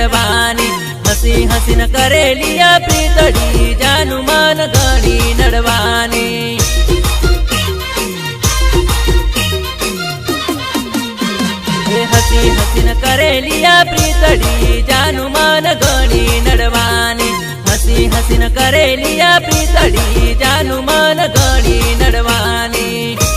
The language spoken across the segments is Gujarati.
નડવાની, હસી હસીન કરેલી આ પ્રીતડી જાનું માન ગણી નડવાની. હસી હસીન કરેલી આ પ્રીતડી જાનું માન ગણી નડવાની. હસી હસીન કરેલી આ પ્રીતડી જાનું માન ગણી નડવાની.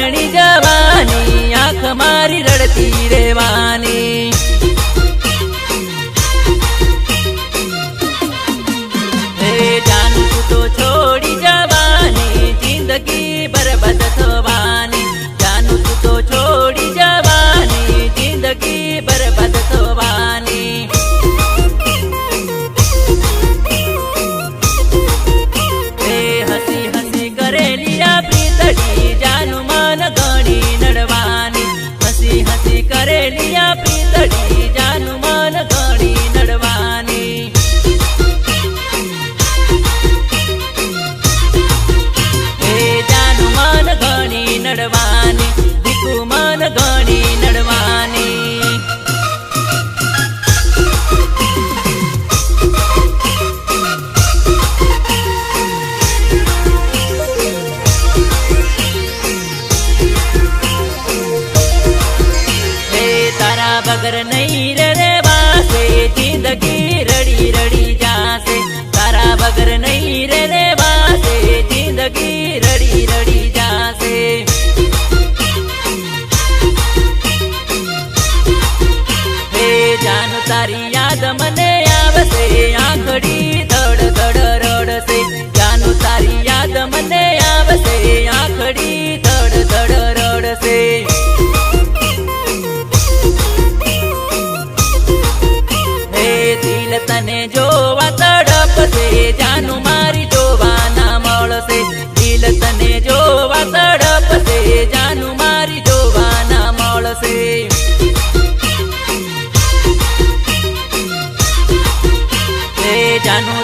પરણી જવાની આંખ મારી રડતી રેવાની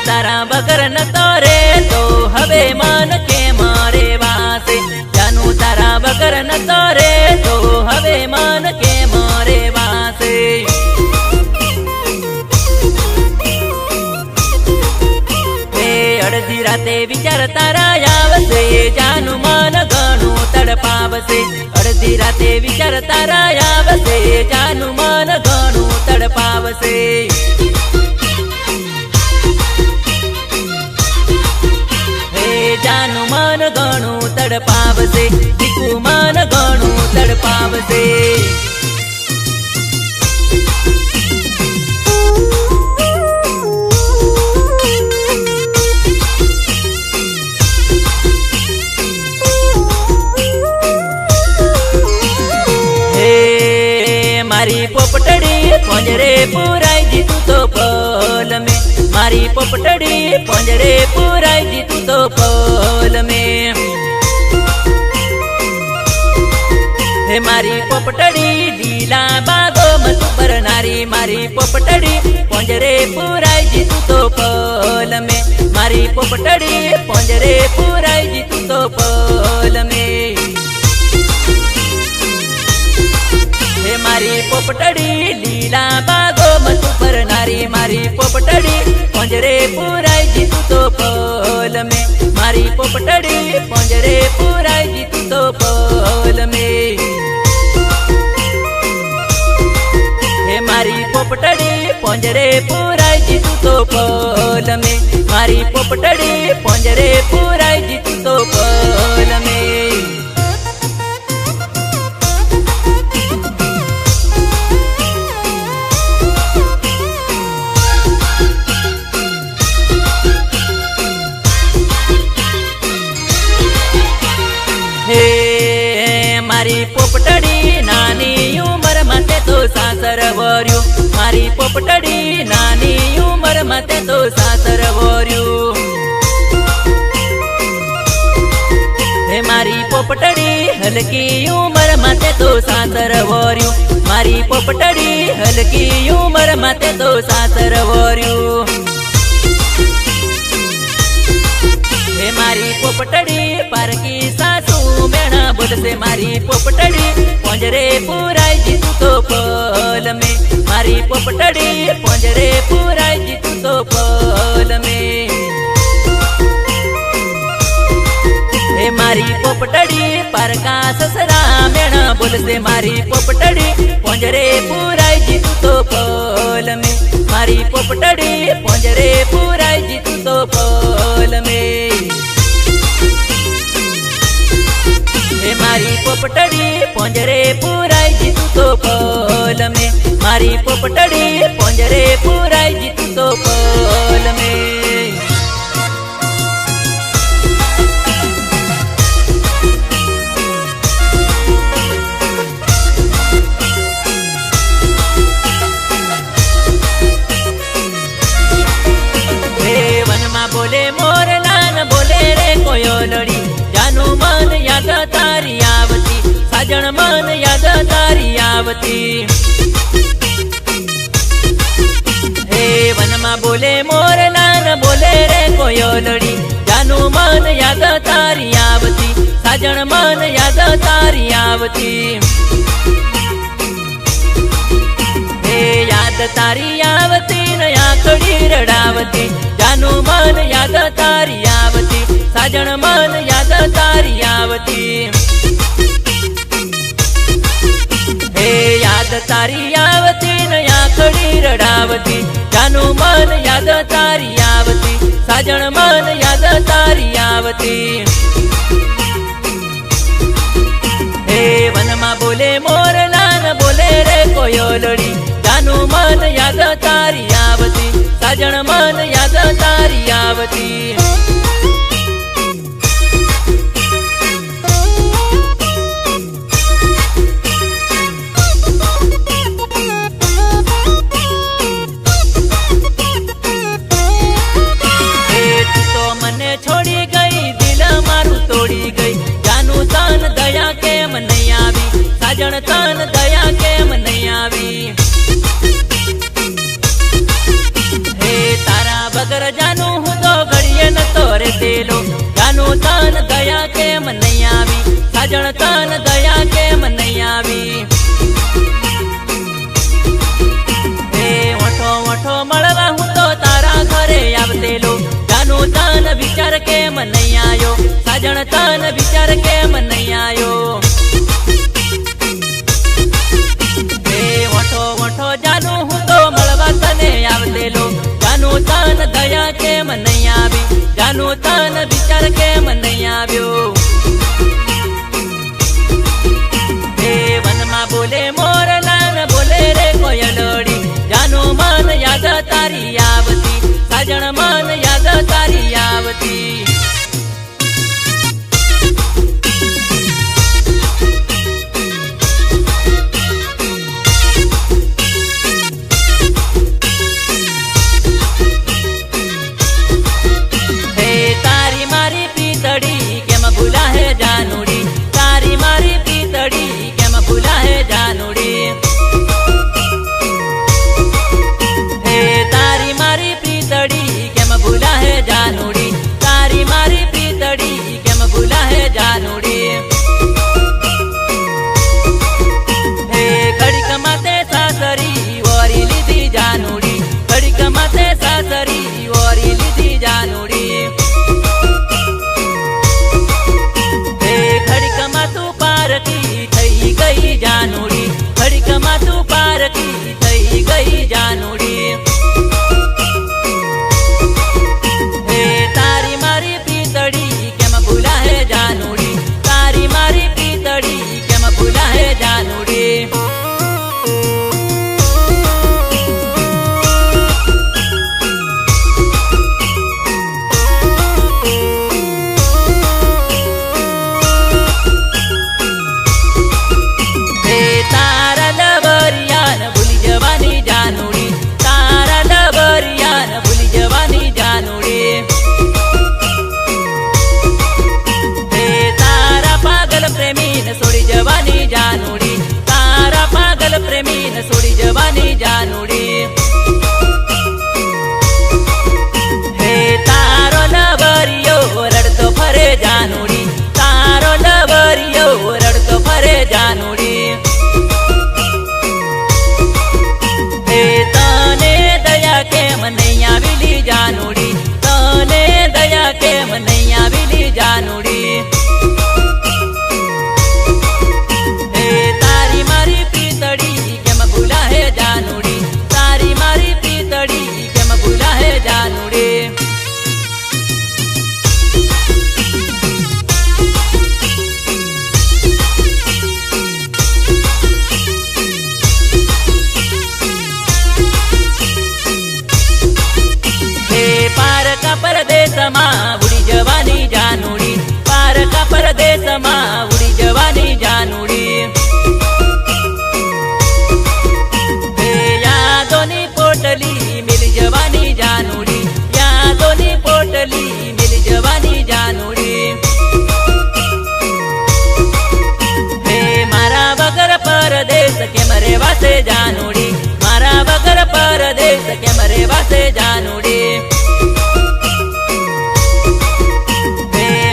તારા વગર ન તો રે તો હવે મન કે મારે વાસે? જાનું તારા વગર ન તો રે તો હવે મન કે મારે વાસે? અડધી રાતે વિચાર તારા આવશે. જાનું મન ઘણું તડપાવશે. અડધી રાતે વિચાર તારા આવશે. જાનું મન ઘણું તડપાવશે. તડપાવશે દીકુ મન ઘણું તડપાવશે મારી પોપટડી, પંજરે પુરાઈ જીતું તો પલ મે. મારી પોપટડી, પંજરે પુરાઈ જીતું તો પલ મે. હે મારી પોપટડી, લીલા બાગો મતું ભરનારી મારી પોપટડી. પોંજરે પુરાઈ જીતું તો પલ મે. મારી પોપટડી પોંજરે પુરાઈ જીતું તો પલ મે. હે મારી પોપટડી, લીલા બાગો મતું ભરનારી મારી પોપટડી. પોંજરે પુરાઈ જીતું તો પલ મે. મારી પોપટડી પોંજરે પુરાઈ જીતું તો પલ મે. મારી પોપટડી પોંજરે પુરાઈ જીતું તો પલ મે. મારી પોપટડી પોંજરે પુરાઈ જીતું તો પલ મે. મારી પોપટડી, નાની ઉંમર માટે તો મારી પોપટડી, નાની ઉંમરમાં તો સાસર વોર્યું. હે મારી પોપટડી, હલકી ઉંમર માતે તો સાસર વોર્યું. મારી પોપટડી, હલકી ઉંમર માતે તો સાસર વોર્યું. હે મારી પોપટડી, પારકી સાસુ બોલશે મારી પોપટડી. પોંજરે પુરાઈ જીતું તો પલ મે. મારી પોપટડી, પોંજરે પુરાઈ જીતું તો પલ મે. હે મારી પોપટડી, પારકા સસરા મેણા બોલશે મારી પોપટડી. પોંજરે પુરાઈ જીતું તો પલ મે. મારી પોપટડી, પોંજરે પુરાઈ જીતું તો પલ મે. મારી પોપટડી પોંજરે પુરાઈ જીતું તો પલ મે. મારી પોપટડી પોંજરે પુરાઈ જીતું તો પલ મે. બોલે મોરલા ન બોલે રે કોયલડી જાનું સાજણ મન યાદ તારી આવતી. હે વનમાં બોલે મોરલા ન બોલે રે કોયોલડી જાનું મન યાદ તારી આવતી, સાજણ મન યાદ તારી આવતી. તારી આવતી, ને આંખડી રડાવતી. જાનું મન યાદ તારી આવતી, સાજણ મન યાદ તારી આવતી. યાદ તારી આવતી ને આંખડી રડાવતી. જાનું મન યાદ તારી આવતી. સાજણ મન યાદ તારી આવતી. હે વનમાં બોલે મોરલા ન બોલે રે કોયોલડી જાનું મન યાદ તારી આવતી. સાજણ મન યાદ તારી આવતી. દયા કેમ નહીં આવી? જાનું તન વિચાર કેમ નહીં આવ્યો? rodillas. વાસે જાનુડી. મારા વગર પરદેશ કેમ રેવાશે જાનુડી?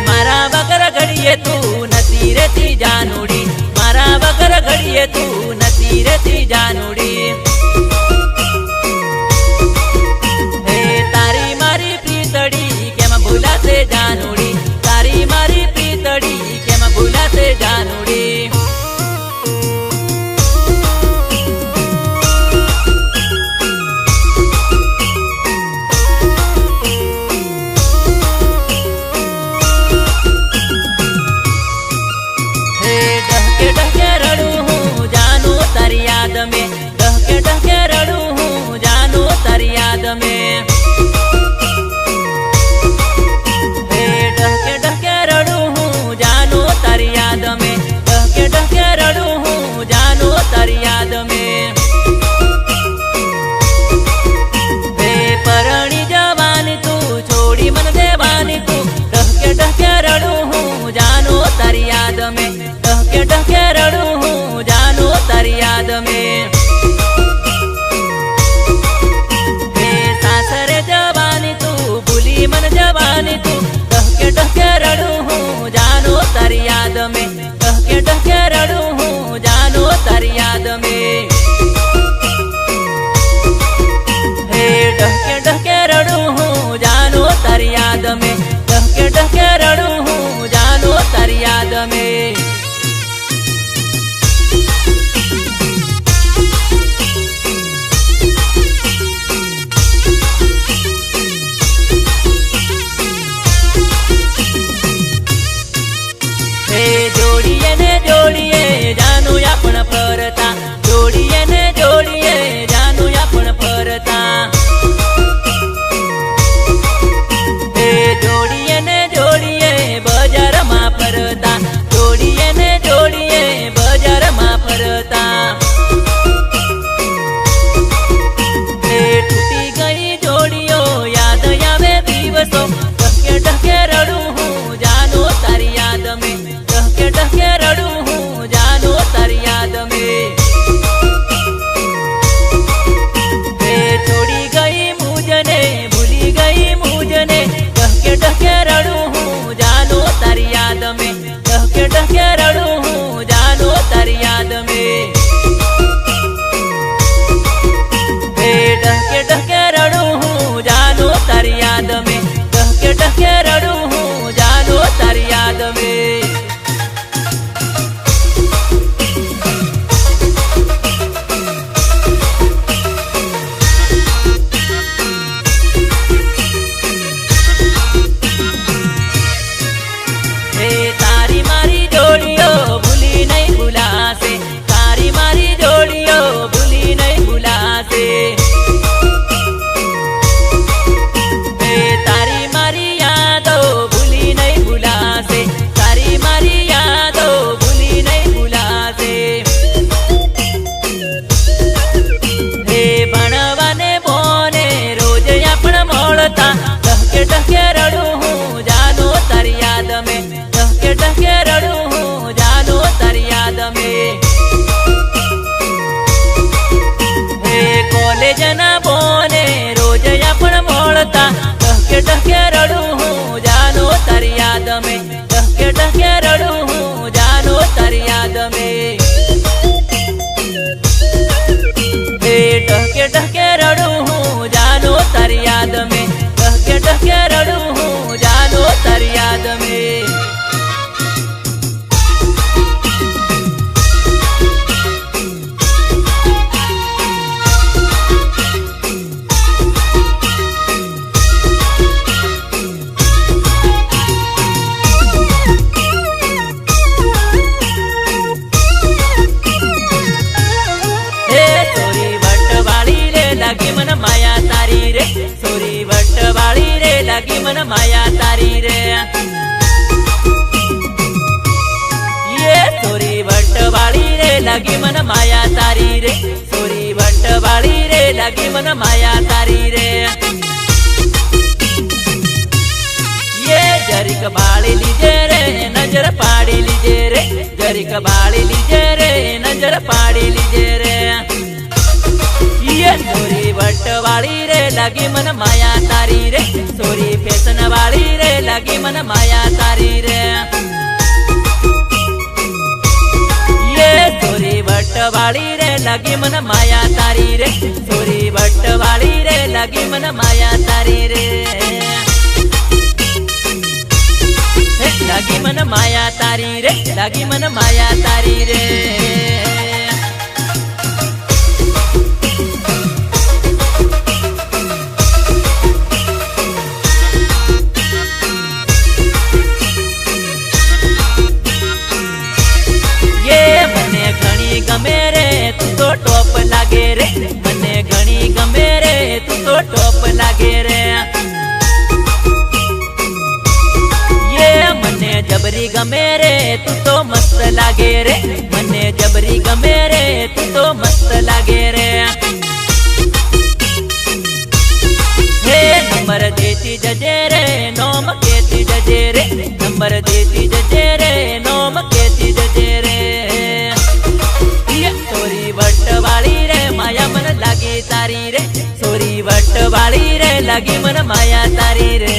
મારા વગર ઘડીએ તું નથી રેતી જાનુડી. મારા વગર ઘડીએ તું નથી રેતી જાનુડી. ફરિયાદ મેં મને માયા તારી રે. યે જરીક બાળી લીજે રે, નજર પાડી લીજે રે. જરીક બાળી લીજે રે, નજર પાડી લીજે રે. યે સોરી વટ વાળી રે, લાગી મન માયા તારી રે. સોરી ફેશન વાળી રે, લાગી મન માયા તારી રે. વાળી રે, લાગી મન માયા તારી રે. સોરી વાળી રે લાગી મને માયા તારી રે. લાગી મને માયા તારી રે, લાગી મને માયા તારી રે. ગમે રે, તું તો ટોપ લાગે રે, મને ઘણી ગમે રે, તું તો ટોપ લાગે રે. યે મને જબરી ગમે રે, તું તો મસ્ત લાગે રે. મને જબરી ગમે રે, તું તો મસ્ત લાગે રે. હે, નંબર દેતી જજે રે, નોમ કેતી જજે રે. નંબર દેતી જજે લાગી મન માયા તારી રે.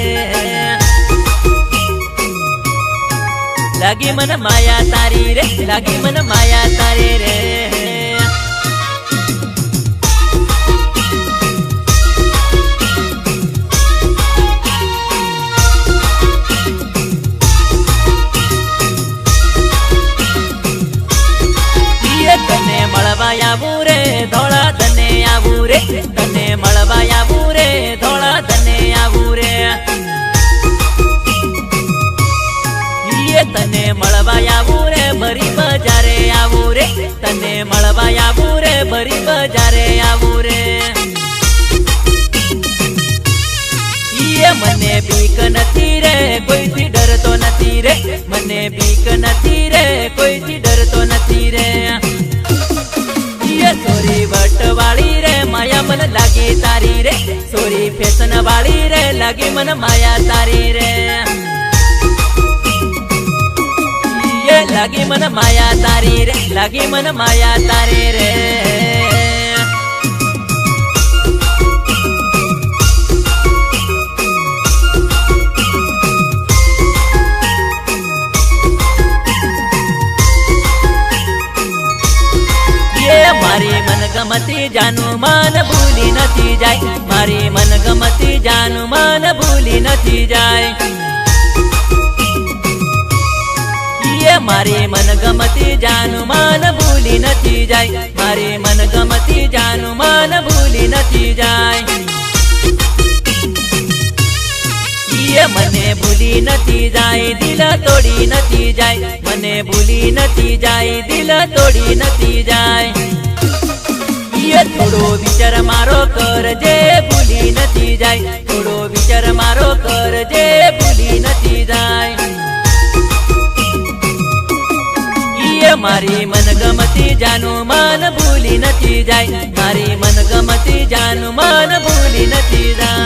લાગી મન માયા તારી રે, લાગી મન માયા તારી રે. તને મળવા આવું રે, ધોળા તને આવું રે, તને મળવા આવું મળવા આવું રે ભરી બજારે આવું રે ઈએ મને બીક નથી રે, કોઈથી ડરતો નથી રે. મને બીક નથી રે, કોઈથી ડરતો નથી રે. ઈએ સોરી વટ વાળી રે, માયા મને લાગી તારી રે. સોરી ફેશન વાળી રે, લાગી મને માયા તારી રે. લાગી મને માયા તારી રે, લાગી મને માયા તારી રે. મારી મન ભૂલી નથી જાય, મારી મનગમતી જાનું મન ભૂલી નથી જાય. મારી મનગમતી જાનું, માન ભૂલી નથી જાય. મારી મનગમતી જાનું, માન ભૂલી નથી જાય. મને ભૂલી નથી જાય, દિલ તોડી નથી જાય. મને ભૂલી નથી જાય, દિલ તોડી નથી જાય. થોડો વિચાર મારો કરજે ભૂલી નથી જાય. થોડો વિચાર મારો કરજે ભૂલી નથી જાય. ઈએ મારી મનગમતી જાનું મન ભૂલી નથી જાય. મારી મનગમતી જાનું મન ભૂલી નથી જાય.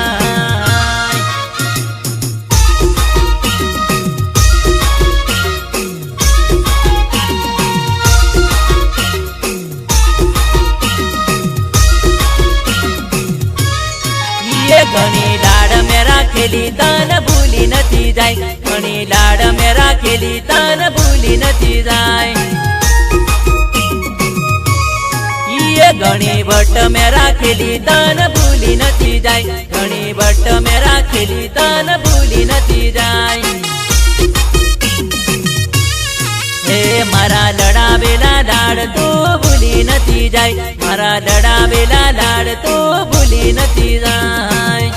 ઘણી લાડ મેં રાખેલી તન ભૂલી નથી જાય. ઘણી લાડ મેં રાખેલી તાન ભૂલી નથી જાય. ઈએ વટ મેં રાખેલી, તન ભૂલી નથી જાય. ઘણી ભટ્ટ મેં રાખેલી, તન ભૂલી નથી જાય. હે મારા લડાવેલા લાડ તો ભૂલી નથી જાય. મારા લડાવેલા લાડ તો ભૂલી નથી જાય.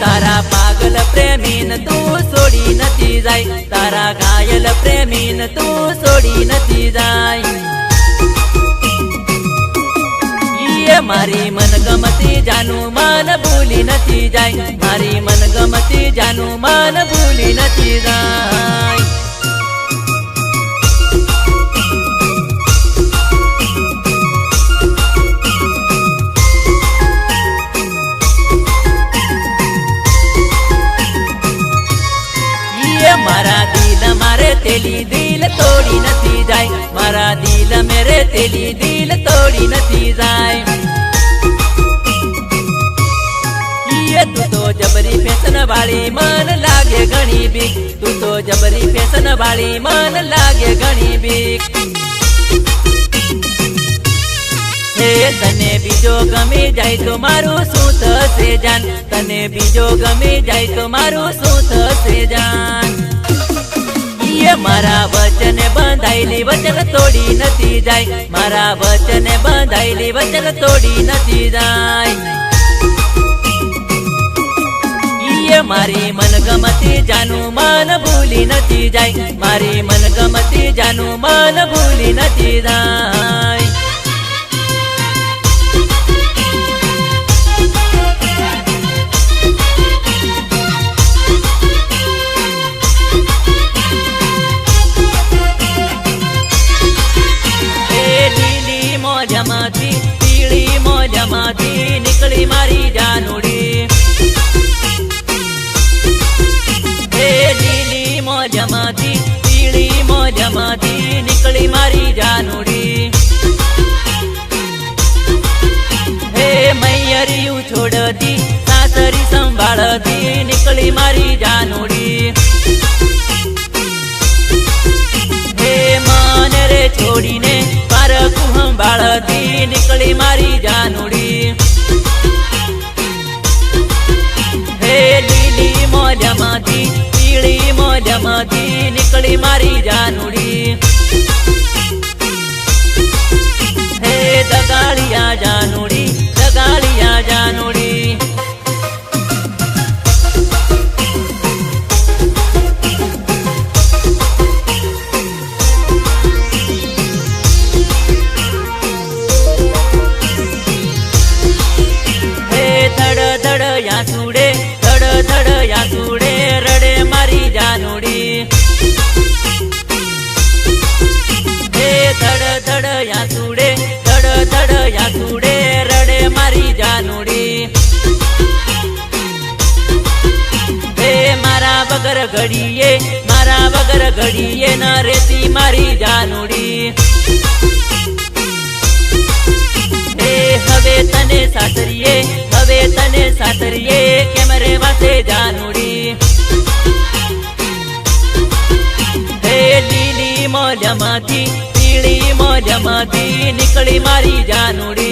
તારા તારા પાગલ પ્રેમીન તું છોડી નથી જાય તારા ઘાયલ પ્રેમીન તું છોડી નથી જાય ઈએ મારી મનગમતી જાનું માન ભૂલી નથી જાય મારી મનગમતી જાનું માન ભૂલી નથી જાય તેલી દિલ તોડી નથી જાય. મારા દિલ મેરે તેલી દિલ તોડી નથી જાય. તું જબરી ફેશન વાળી મન લાગે ઘણી બીક. તું તો જબરી ફેશન વાળી મન લાગે ઘણી બીક. તને બીજો ગમે જાય તો મારું શું થશે જાન? તને બીજો ગમે જાય તો મારું શું થશે જાન? મારા વચને બંધાયેલી વચન તોડી નથી જાય. મારા વચને બંધાયેલી વચન તોડી નથી જાય. મારી મનગમતી જાનું મન ભૂલી નથી જાય. મારી મનગમતી જાનું મન ભૂલી નથી જાય. જાનુડી. હે મૈયરિયું છોડતી, સાસરી સંભાળતી, નીકળી મારી જાનુડી. હે મને રે છોડીને પારખું સંભાળતી, નીકળી મારી જાનુડી. હે લીલી મોજમાંથી પીળી મોજમાંથી નીકળી મારી જાનુડી. હે દગાળિયા જાનુડી ઘડીએ, મારા વગર ઘડીએ, ન રેતી મારી જાનુડી. એ હવે તને સાતરીએ હવે તને સાતરીએ કેમ રે વાસે જાનુડી? હે લીલી મોજમાંથી, પીળી મોજમાંથી નીકળી મારી જાનુડી.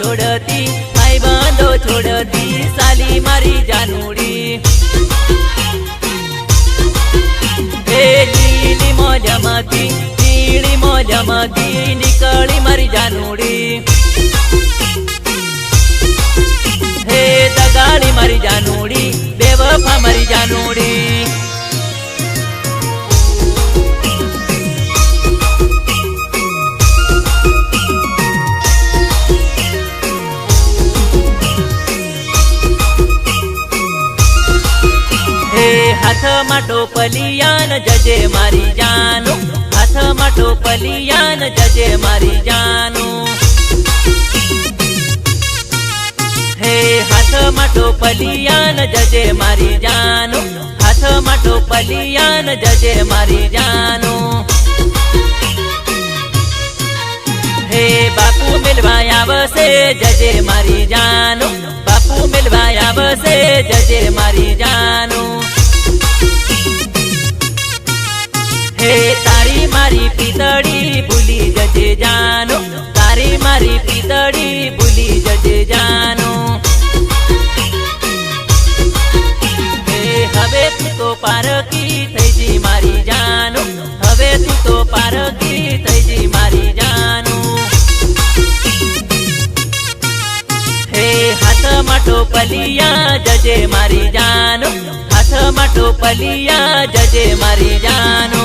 છોડતી ભાઈ બંધો છોડતી, સાલી મારી જાનુડી. લીલી મોજમાંથી પીળી મોજમાંથી નીકળી મારી જાનુડી. હે દગાડી મારી જાનુડી બેવફા મારી જાનુડી. હાથમાં ટોપલિયાન જજે મારી જાનું. હાથમાં ટોપલિયાન જજે મારી જાનું. હે હાથમાં ટોપલિયાન જજે મારી જાનું. હાથમાં ટોપલિયાન જજે મારી જાનું. હે બાપુ મિલવા આવશે જજે મારી જાનું. પીતળી ભૂલી જજે જાનો. તારી મારી પીતળી ભૂલી જજે જાનો. હવે તું તો પારકી થઈ જી મારી જાનો. હવે તું તો પારકી થઈ જી મારી જાનો. હે હાથ માટો પલિયા જજે મારી જાનો. હાથ માટો પલિયા જજે મારી જાનો.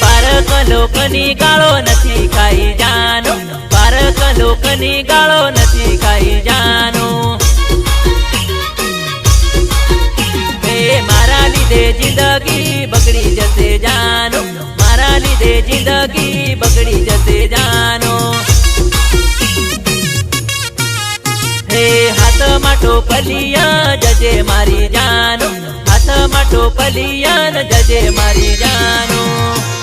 પારક લોકની ગાળો નથી ખાઈ જાનો. પારક લોકની ગાળો નથી ખાઈ જાનો. મારા લીધે જિંદગી બગડી જશે જાનો. મારા લીધે જિંદગી બગડી જશે જાનો. હે હાથમાં ટોપલિયા જજે મારી જાનો. હાથમાં ટોપલિયા જજે મારી જાનું.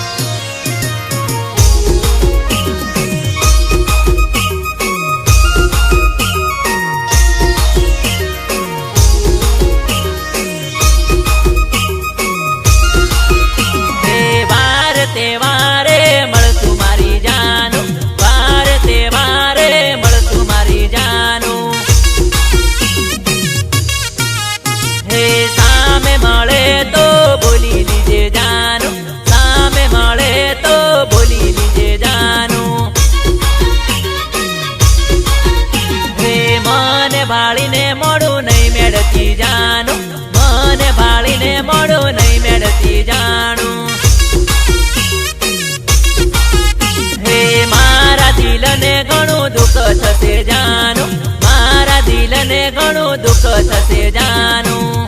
દુઃખ થશે જાનું મારા દિલને ઘણું દુઃખ થશે જાનું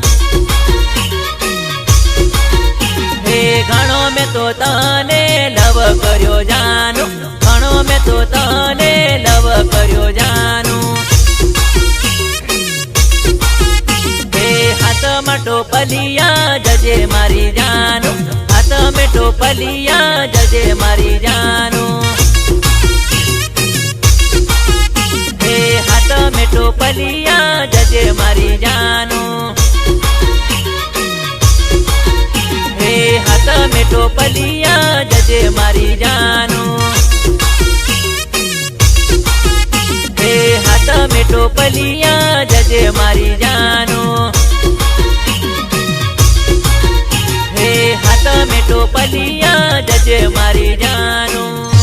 હે, ઘણો મેં તો તને લવ કર્યો જાનું ઘણો મેં તો તને લવ કર્યો જાનું હે, હાથમાં ટોપલિયા જજે મારી જાનું હાથમાં ટોપલિયા જજે મારી જાનું હાથમાં ટોપલિયા જજે મારી જાનું. હે હાથમાં ટોપલિયા જજે મારી જાનું. હે હાથમાં ટોપલિયા જજે મારી જાનું. હે હાથમાં ટોપલિયા જજે મારી જાનું.